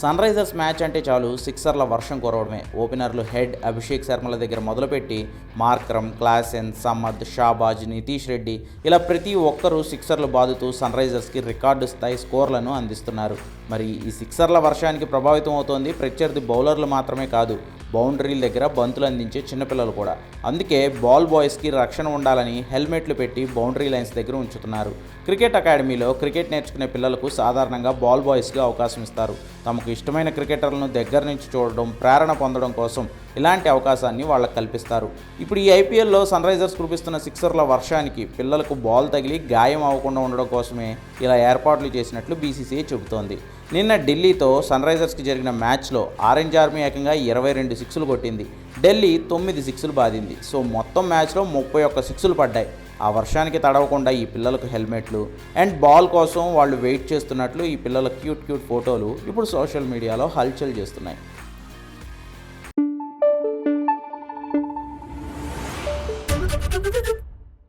Sun Risers match అంటే చాలు సిక్సర్ల వర్షం కురవడమే. ఓపెనర్లు హెడ్ అభిషేక్ శర్మల దగ్గర మొదలుపెట్టి మార్క్రమ్ క్లాసెన్ సమ్మద్ షాబాజ్ నితీష్ రెడ్డి ఇలా ప్రతి ఒక్కరూ సిక్సర్లు బాదుతూ సన్ రైజర్స్కి రికార్డు స్థాయి స్కోర్లను అందిస్తున్నారు. మరి ఈ సిక్సర్ల వర్షానికి ప్రభావితం అవుతోంది ప్రత్యర్థి బౌలర్లు మాత్రమే కాదు బౌండరీల దగ్గర బంతులు అందించే చిన్నపిల్లలు కూడా. అందుకే బాల్ బాయ్స్కి రక్షణ ఉండాలని హెల్మెట్లు పెట్టి బౌండరీ లైన్స్ దగ్గర ఉంచుతున్నారు. క్రికెట్ అకాడమీలో క్రికెట్ నేర్చుకునే పిల్లలకు సాధారణంగా బాల్ బాయ్స్గా అవకాశం ఇస్తారు. తమ తమకు ఇష్టమైన క్రికెటర్లను దగ్గర నుంచి చూడడం ప్రేరణ పొందడం కోసం ఇలాంటి అవకాశాన్ని వాళ్ళకి కల్పిస్తారు. ఇప్పుడు ఈ ఐపీఎల్లో సన్ రైజర్స్ కురిపిస్తున్న సిక్సర్ల వర్షానికి పిల్లలకు బాల్ తగిలి గాయం అవ్వకుండా ఉండడం కోసమే ఇలా ఏర్పాట్లు చేసినట్లు బీసీసీఐ చెబుతోంది. నిన్న ఢిల్లీతో సన్ రైజర్స్కి జరిగిన మ్యాచ్లో ఆరెంజ్ ఆర్మీ ఏకంగా ఇరవై రెండు సిక్సులు కొట్టింది. ఢిల్లీ తొమ్మిది సిక్సులు బాధింది. సో మొత్తం మ్యాచ్లో ముప్పై ఒక్క సిక్సులు పడ్డాయి. ఆ వర్షానికి తడవకుండా ఈ పిల్లలకు హెల్మెట్లు అండ్ బాల్ కోసం వాళ్ళు వెయిట్ చేస్తున్నట్లు ఈ పిల్లల క్యూట్ క్యూట్ ఫోటోలు ఇప్పుడు సోషల్ మీడియాలో హల్చల్ చేస్తున్నాయి.